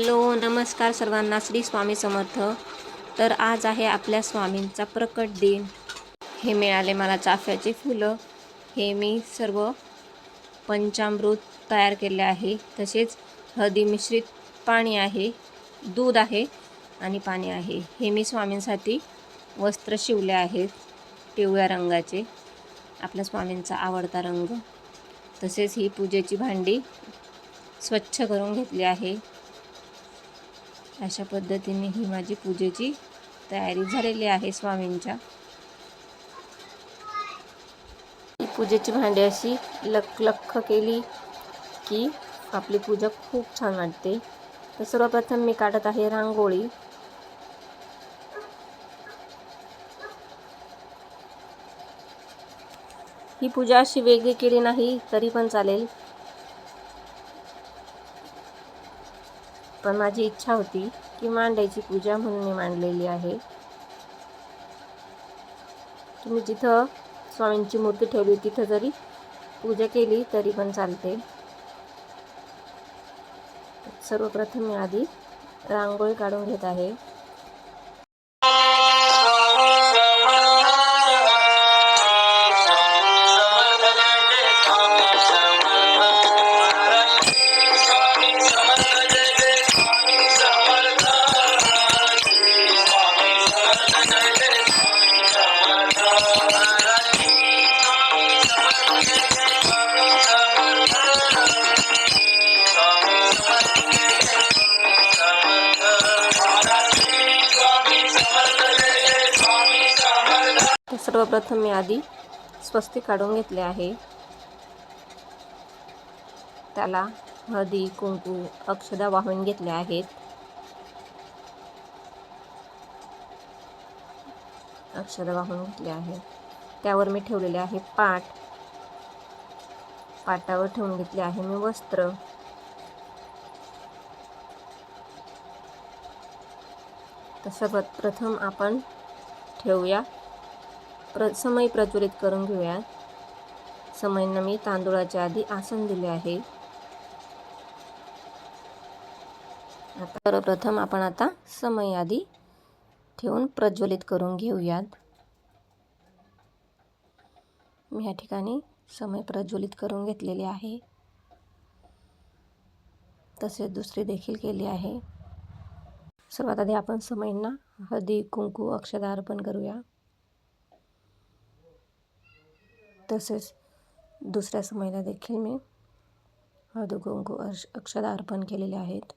Hello नमस्कार सर्वांना. श्री स्वामी समर्थ. तर आज आहे आपल्या स्वामींचा प्रकट दिन. हे मिळाले मला चाफ्याची फुलं. हे मी सर्व पंचामृत तयार केले आहे. तसेच हळदी मिश्रित पाणी आहे दूध आहे आणि पाणी आहे. हे मी स्वामींसाठी वस्त्र शिवले आहेत पिवळ्या रंगाचे. आपल्या स्वामींचा आवडता रंग. तसेच ही पूजेची भांडी स्वच्छ करून घेतली आहे. अशा पद्धतीने ही माझी पूजेची तयारी झालेली आहे स्वामींच्या. ही पूजेची भांडी अशी लख लख केली की आपली पूजा खूप छान वाटते. तर सर्वप्रथम मी काढत आहे रांगोळी. ही पूजा अशी वेगळी केली नाही तरी पण चालेल. पण माझी इच्छा होती की मांडायची पूजा म्हणून मी मांडलेली आहे. तुम्ही जिथं स्वामींची मूर्ती ठेवली तिथं जरी पूजा केली तरी पण चालते. सर्वप्रथम मी आधी रांगोळी काढून घेत आहे. सर्वप्रथम मी आधी स्वस्ती काढून घेतले आहे. त्याला हळदी कुंकू अक्षदा वाहून घेतल्या आहेत. अक्षदा वाहून घेतल्या आहेत. त्यावर मी ठेवलेले आहे पाट. पाटावर ठेवून घेतले आहे मी वस्त्र. तर सर्वात प्रथम आपण ठेवूया. प्र समय प्रज्वलित करून घेऊया समयनं मी तांदूळाच्या आधी आसन दिले आहे. आता सर्वप्रथम आपण आता समय आधी ठेवून प्रज्वलित करून घेऊयात. मी या ठिकाणी समय प्रज्वलित करून घेतलेले आहे. तसेच दुसरी देखील केली आहे. सर्वात आधी आपण समयींना हळदी कुंकू अक्षदा अर्पण करूया. तसेच दुसऱ्या समयला देखील मी हळदी कुंकू अक्षदा अर्पण केलेले आहेत.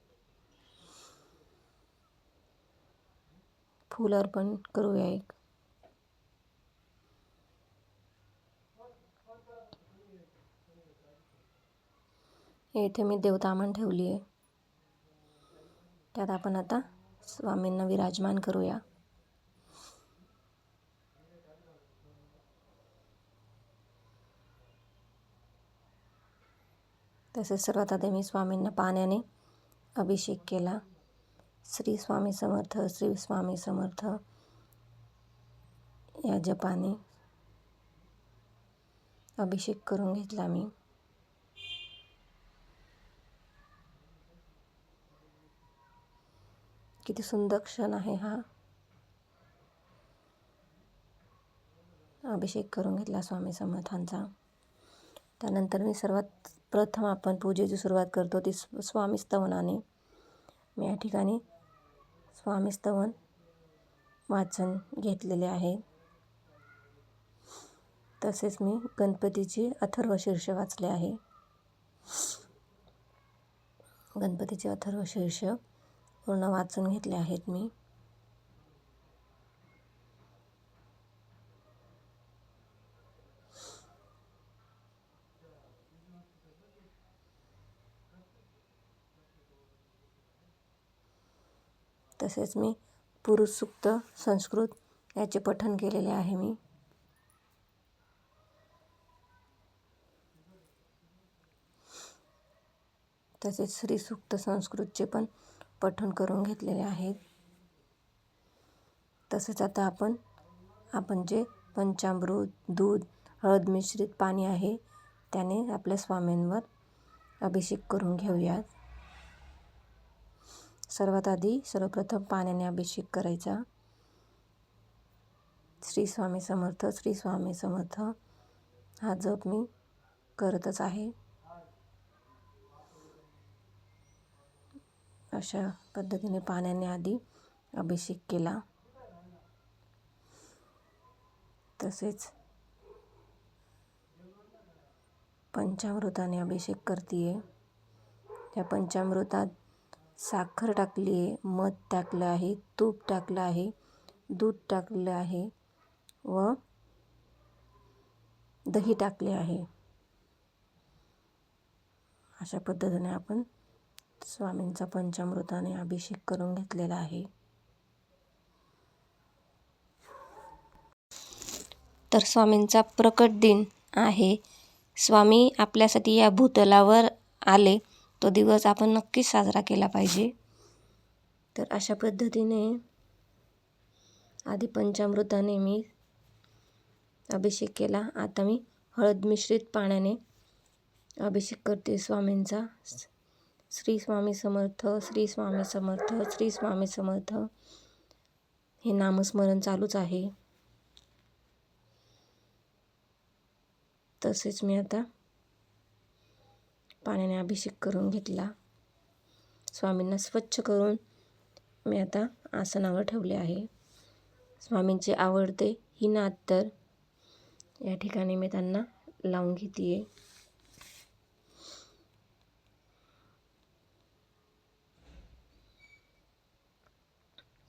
फूल अर्पण करूया एक. येथे मी देवतामण ठेवली आहे त्यात आपण आता स्वामींना विराजमान करूया. तसेच सर्वात आधी मी स्वामींना पाण्याने अभिषेक केला. श्री स्वामी समर्थ श्री स्वामी समर्थ. या जपाने अभिषेक करून घेतला मी. किती सुंदर क्षण आहे हा. अभिषेक करून घेतला स्वामी समर्थांचा. त्यानंतर मी सर्वात प्रथम आपण पूजेची सुरुवात करतो ती स्व स्वामी स्तवनाने. मी या ठिकाणी स्वामी स्तवन वाचन घेतलेले आहे. तसेच मी गणपतीची अथर्व शीर्ष वाचले आहे. गणपतीचे अथर्व शीर्ष पूर्ण वाचून घेतले आहेत मी. तसेच मी पुरुषसुक्त संस्कृत याचे पठण केलेले आहे मी. तसेच श्रीसुक्त संस्कृतचे पण पठण करून घेतलेले आहेत. तसेच आता आपण आपण जे पंचामृत दूध हळद मिश्रित पाणी आहे त्याने आपल्या स्वामींवर अभिषेक करून घेऊयात. सर्वात आधी सर्वप्रथम पाण्याने अभिषेक करायचा. श्री स्वामी समर्थ श्री स्वामी समर्थ हा जप मी करतच आहे. अशा पद्धतीने पाण्याने आधी अभिषेक केला. तसेच पंचामृताने अभिषेक करते आहे त्या पंचामृतात साखर टाकली आहे मध टाकलं आहे तूप टाकलं आहे दूध टाकलेलं आहे व दही टाकले आहे. अशा पद्धतीने आपण स्वामींचा पंचामृताने अभिषेक करून घेतलेला आहे. तर स्वामींचा प्रकट दिन आहे. स्वामी आपल्यासाठी या भूतलावर आले. तो दिवस आपण नक्कीच साजरा केला पाहिजे. तर अशा पद्धतीने आधी पंचामृताने मी अभिषेक केला. आता मी हळद मिश्रित पाण्याने अभिषेक करते. स्वामींचा श्री स्वामी समर्थ श्री स्वामी समर्थ श्री स्वामी समर्थ हे नामस्मरण चालूच आहे. तसेच मी आता पाण्याने अभिषेक करून घेतला. स्वामींना स्वच्छ करून मी आता आसनावर ठेवले आहे. स्वामींचे आवडते ही नात तर या ठिकाणी मी त्यांना लावून घेते आहे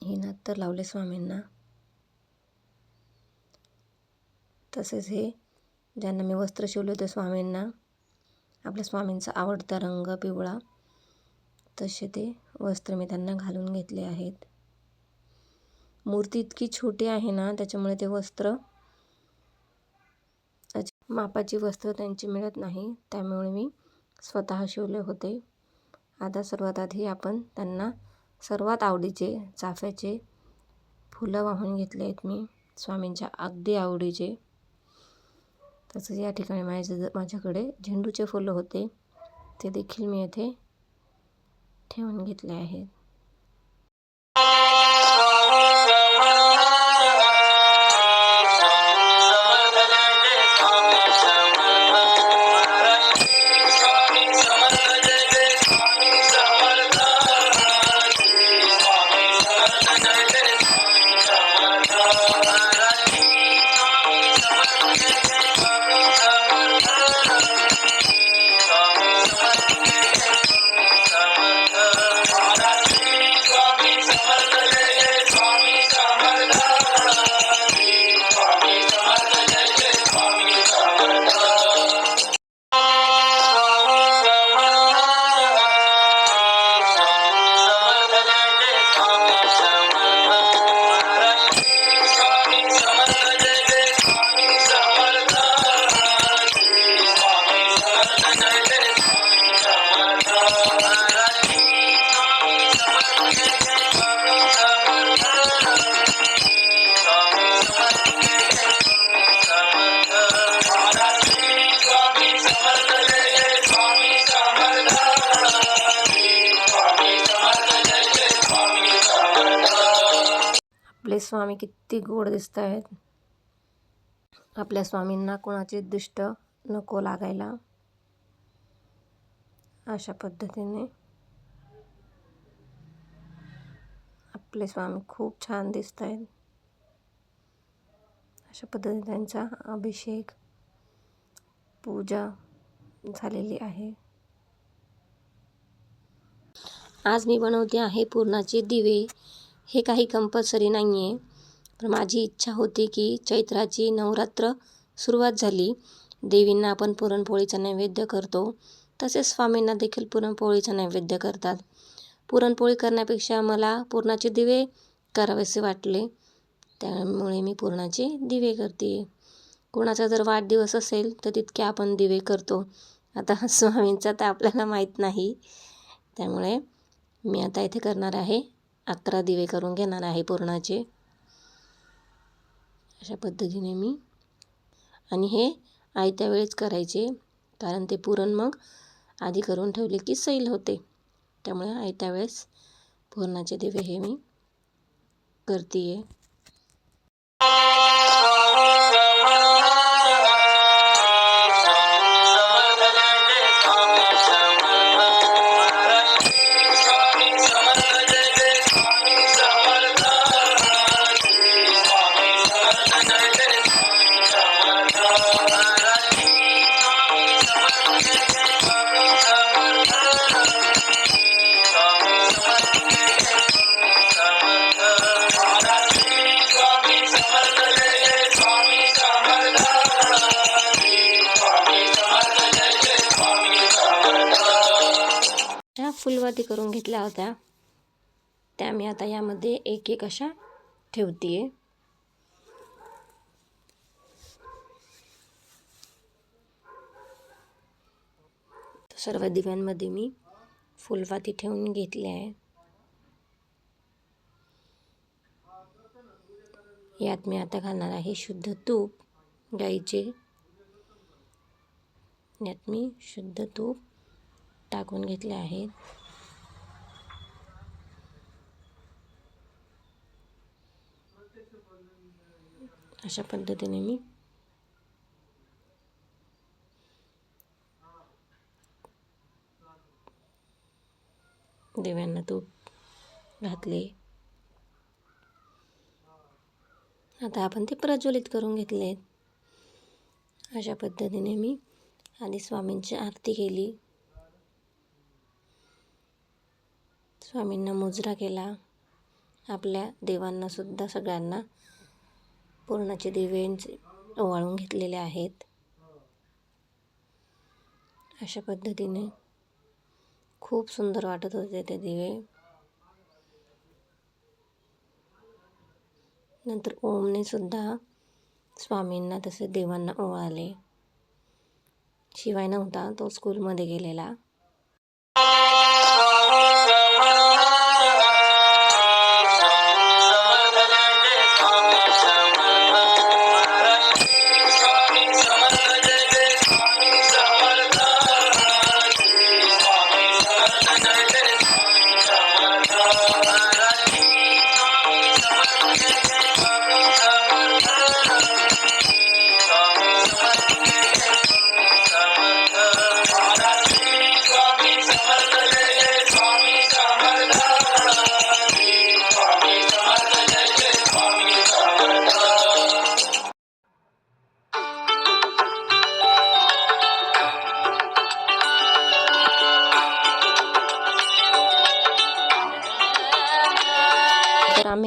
ही नात तर लावले स्वामींना. तसेच हे ज्यांना मी वस्त्र शिवले होते स्वामींना आपल्या स्वामींचा आवडता रंग पिवळा. तसे ते वस्त्र मी त्यांना घालून घेतले आहेत. मूर्ती इतकी छोटी आहे ना त्याच्यामुळे ते वस्त्र मापाची वस्त्र त्यांची मिळत नाही. त्यामुळे मी स्वतः शिवले होते. आता सर्वात आधी आपण त्यांना सर्वात आवडीचे चाफ्याचे फुलं वाहून घेतले आहेत मी. स्वामींच्या अगदी आवडीचे तसंच या ठिकाणी माझ्या माझ्याकडे झेंडूचे फुलं होते. ते देखील मी येथे ठेवून घेतले आहेत. स्वामी किती गोड दिसत आहेत आपल्या स्वामींना कोणाचे दुष्ट नको लागायला. अशा पद्धतीने आपले स्वामी खूप छान दिसत आहेत अशा पद्धतीने त्यांचा अभिषेक पूजा झालेली आहे. आज मी बनवते आहे पूर्णाचे दिवे. हे काही कंपल्सरी नाही आहे पण माझी इच्छा होती की चैत्राची नवरात्र सुरुवात झाली. देवींना आपण पुरणपोळीचा नैवेद्य करतो. तसेच स्वामींना देखील पुरणपोळीचा नैवेद्य करतात. पुरणपोळी करण्यापेक्षा मला पुरणाचे दिवे करावेसे वाटले. त्यामुळे मी पुरणाचे दिवे करते. कोणाचा जर वाढदिवस असेल तर तितके आपण दिवे करतो. आता स्वामींचा तर आपल्याला माहीत नाही. त्यामुळे मी आता इथे करणार आहे अकरा दिवे करून घेणार आहे पुरणाचे. अशा पद्धतीने मी. आणि हे आयत्या वेळेस करायचे कारण ते पुरण मग आधी करून ठेवले की सैल होते. त्यामुळे आयत्या वेळेस पुरणाचे दिवे हे मी करते आहे फुलवाती करून घेतल्या होत्या. त्या मी आता यामध्ये एक एक अशा ठेवते सर्व दिव्यांमध्ये मी फुलवाती ठेवून घेतल्या आहे यात मी आता घालणार आहे शुद्ध तूप गाईचे. यात मी शुद्ध तूप टाकून घेतले आहेत. अशा पद्धतीने मी देव्यांना तूप घातले. आता आपण ते प्रज्वलित करून घेतले अशा पद्धतीने मी आधी स्वामींची आरती केली. स्वामींना मुजरा केला. आपल्या देवांनासुद्धा सगळ्यांना पूर्णाचे दिव्यांचे ओवाळून घेतलेले आहेत. अशा पद्धतीने खूप सुंदर वाटत होते ते दिवे. नंतर ओमने सुद्धा स्वामींना तसे देवांना ओवाळले. शिवाय नव्हता तो स्कूलमध्ये गेलेला.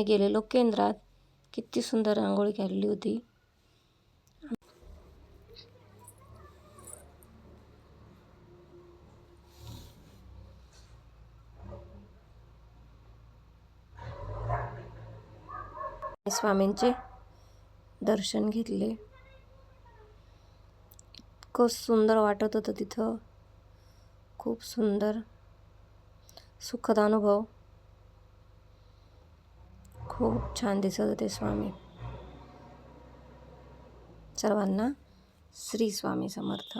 गेलेलो केंद्रात किती सुंदर रांगोळी काढली होती. स्वामींचे दर्शन घेतले. इतकं सुंदर वाटत होतं तिथं. खूप सुंदर सुखद अनुभव. खूप छान दिसत होते स्वामी. सर्वांना श्री स्वामी समर्थ.